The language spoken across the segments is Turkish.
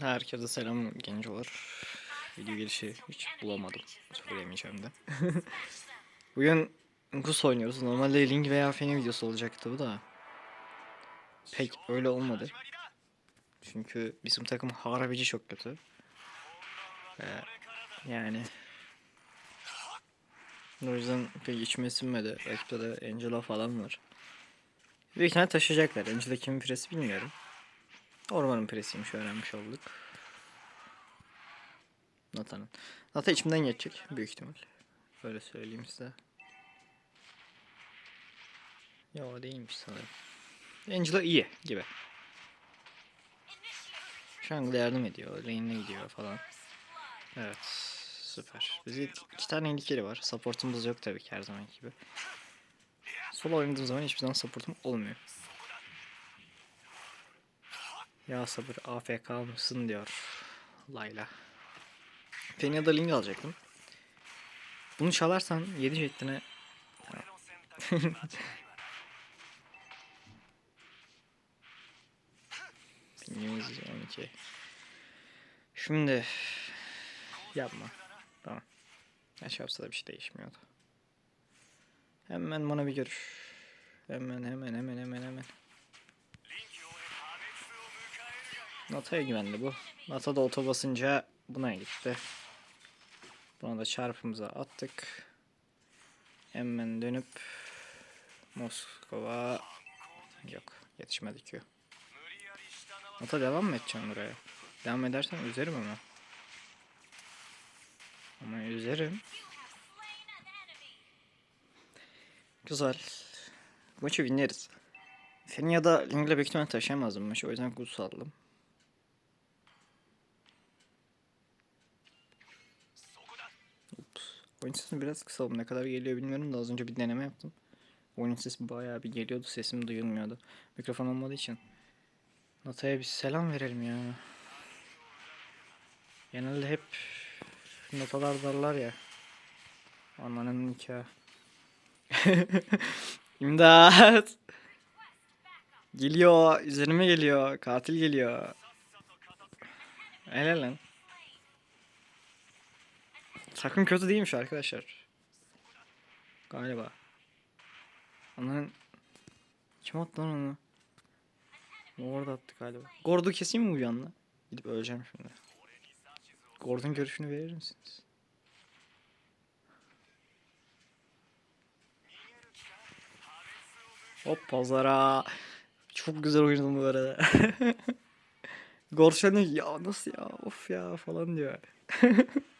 Herkese selam gencolar. Video girişi hiç bulamadım. Söyleyemeyeceğim de. Bugün Gus oynuyoruz. Normalde Link veya Feni videosu olacaktı bu da. Pek öyle olmadı. Çünkü bizim takım harabici çok kötü. Ee, yani o yüzden pek içime sinmedi. Rakipte de Angela falan var. Büyük ihtimalle taşıyacaklar. Angela kimin piresi bilmiyorum. Ormanın piresiymiş öğrenmiş olduk. Nata'nın. Nata içimden geçecek büyük ihtimal. Öyle söyleyeyim size. Yo değilmiş sanırım. Angela iyi gibi. Jungle yardım ediyor. Lane'e gidiyor falan. Evet. Süper. Bizi iki tane ilkeli var. Supportumuz yok tabii ki her zaman gibi. Solo oynadığım zaman hiçbir zaman supportum olmuyor. Ya sabır AFK mısın diyor Layla. Fenia'da Ling alacaktım. Bunu çalarsan 7 jettine Tamam. 1112 Şimdi yapma. Tamam. Şey yapsa da bir şey değişmiyordu. Hemen bana bir görüş. Hemen hemen hemen hemen hemen. Nata'ya güvendi bu. Nata da oto basınca buna gitti. Buna da çarpımıza attık. Hemen dönüp Moskova yok yetişmedi ki. Nata devam mı edeceğim buraya? Devam edersen üzerim ama. Ama üzerim. Güzel. Maçı winleriz. Senin ya da Ling'le ihtimalle taşıyamazdım maçı. O yüzden Gus Oyun sesini biraz kısalım. Ne kadar geliyor bilmiyorum da az önce bir deneme yaptım. Oyun sesi bayağı bir geliyordu. Sesim duyulmuyordu. Mikrofon olmadığı için. Nata'ya bir selam verelim ya. Genelde hep notalar darlar ya. Ananın nikahı. İmdat. Geliyor. Üzerime geliyor. Katil geliyor. Helal lan. Sakın kötü değilmiş arkadaşlar. Galiba. Onların... Kim attı lan onu? Orada attı galiba. Gord'u keseyim mi bu yanına? Gidip öleceğim şimdi. Gordon görüşünü verir misiniz? Hop pazara. Çok güzel oynadım bu arada. Gorşan'ı ya nasıl ya of ya falan diyor.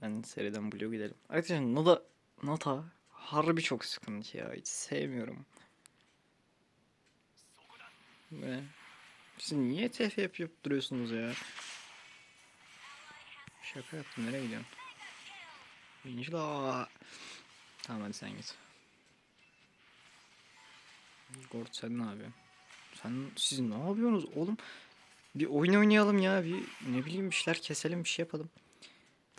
Hemen seriden Blue gidelim. Arkadaşlar Nota, Nota harbi çok sıkıntı ya. Hiç sevmiyorum. Ve siz niye TF yapıp duruyorsunuz ya? Şaka yaptım nereye gidiyorsun? Angela. Tamam hadi sen git. Gord sen ne yapıyorsun? Sen siz ne yapıyorsunuz oğlum? Bir oyun oynayalım ya bir ne bileyim bir şeyler keselim bir şey yapalım.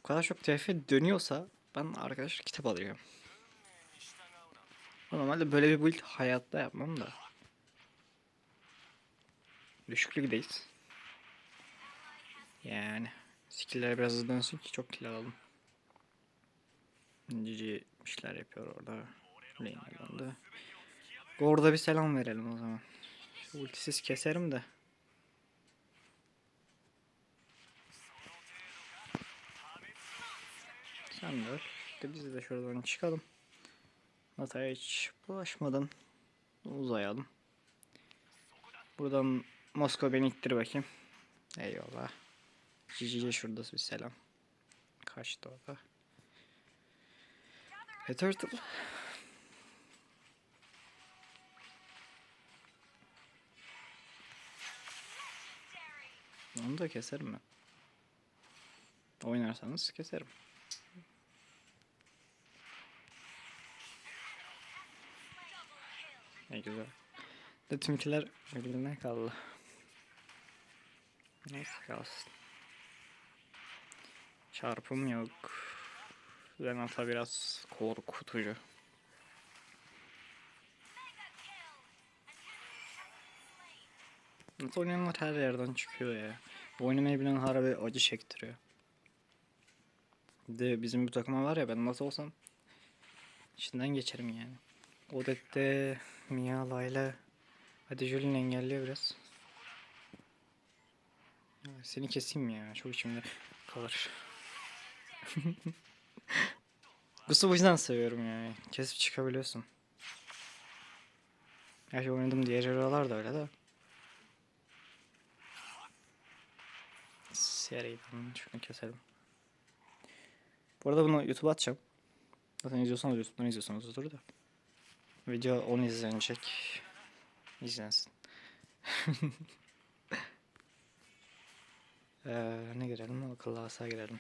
Kadar çok TF dönüyorsa ben arkadaşlar kitap alacağım. Normalde böyle bir build hayatta yapmam da. Düşüklükteyiz. Yani skill'ler biraz hızlı dönsün ki çok kill alalım. Cici işler yapıyor orada. Lane'de. Gord'a bir selam verelim o zaman. Şu ultisiz keserim de. Sen de öl. İşte biz de şuradan çıkalım. Hataya hiç bulaşmadan uzayalım. Buradan Moskova beni ittir bakayım. Eyvallah. Cici'ye şurada bir selam. Kaçtı o da. E Turtle. Onu da keserim ben. Oynarsanız keserim. Ne güzel. De tümkiler birbirine kaldı. Neyse kalsın. Çarpım yok. Renata biraz korkutucu. Nasıl oynayanlar her yerden çıkıyor ya. Oynamayı bilen harbi acı çektiriyor. De bizim bu takıma var ya ben nasıl olsam içinden geçerim yani. Odette, Mia, Layla. Hadi Julien engelliyor biraz. Seni keseyim ya. Çok içimde kalır. Gus'u bu yüzden seviyorum yani. Kesip çıkabiliyorsun. Gerçi oynadım diğer hero'lar da öyle de. Seriden şunu keselim. Bu arada bunu YouTube'a atacağım. Zaten izliyorsanız YouTube'dan izliyorsanızdır da. Video 10 izlenecek. İzlensin. ee, ne girelim? Akıllı asa girelim.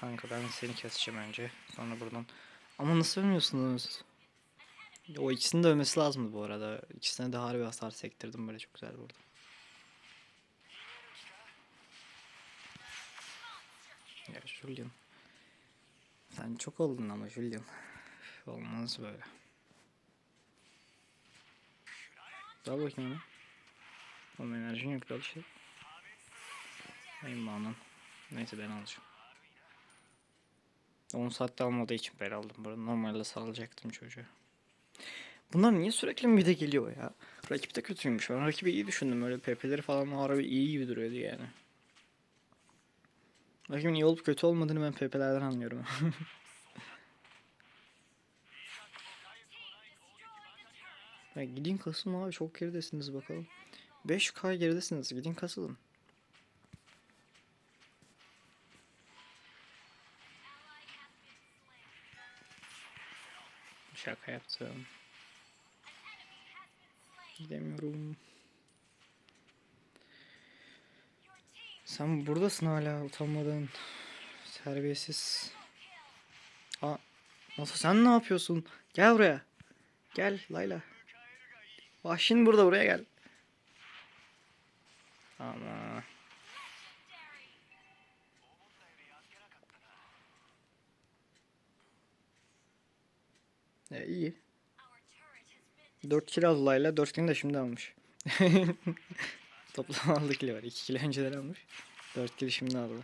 Kanka ben seni keseceğim önce. Sonra buradan. Ama nasıl ölmüyorsunuz? O ikisinin de ölmesi lazımdı bu arada. İkisine de harbi hasar sektirdim böyle çok güzel burada. Ya Julian. Sen çok oldun ama Julian. Olmaz böyle. Daha bakayım ona. Oğlum enerjin yok da bir şey. Ayın bağlan. Neyse ben alacağım. 10 saatte almadığı için ben aldım. Burada normalde salacaktım çocuğu. Bunlar niye sürekli mide geliyor ya? Rakip de kötüymüş. Ben rakibi iyi düşündüm. Öyle PP'leri falan harbi iyi gibi duruyordu yani. Rakibin iyi olup kötü olmadığını ben PP'lerden anlıyorum. ya gidin kasılın abi çok geridesiniz bakalım. 5K geridesiniz gidin kasılın. Şaka yaptım. Gidemiyorum. Sen buradasın hala utanmadan. Terbiyesiz. Aa, nasıl sen ne yapıyorsun? Gel buraya. Gel Layla. Vahşin burada buraya gel. Ama. E, iyi. 4 kilo aldı Layla. 4 kilo de şimdi almış. Toplam aldı kilo var. 2 kilo önceden almış. 4 kilo şimdi aldı.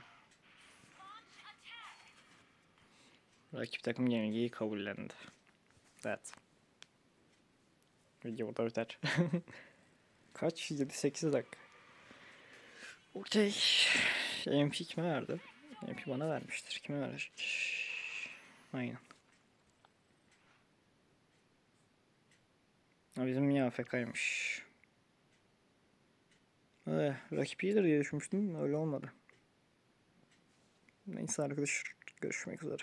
Rakip takım yenilgiyi kabullendi. Evet. Video burada biter. Kaç? 7-8 dakika. Okey. MP kime verdi? MP bana vermiştir. Kime verecek? Aynen. Bizim ya AFK'ymış. Eh, rakip iyidir diye düşünmüştüm. Öyle olmadı. Neyse arkadaşlar. Görüşmek üzere.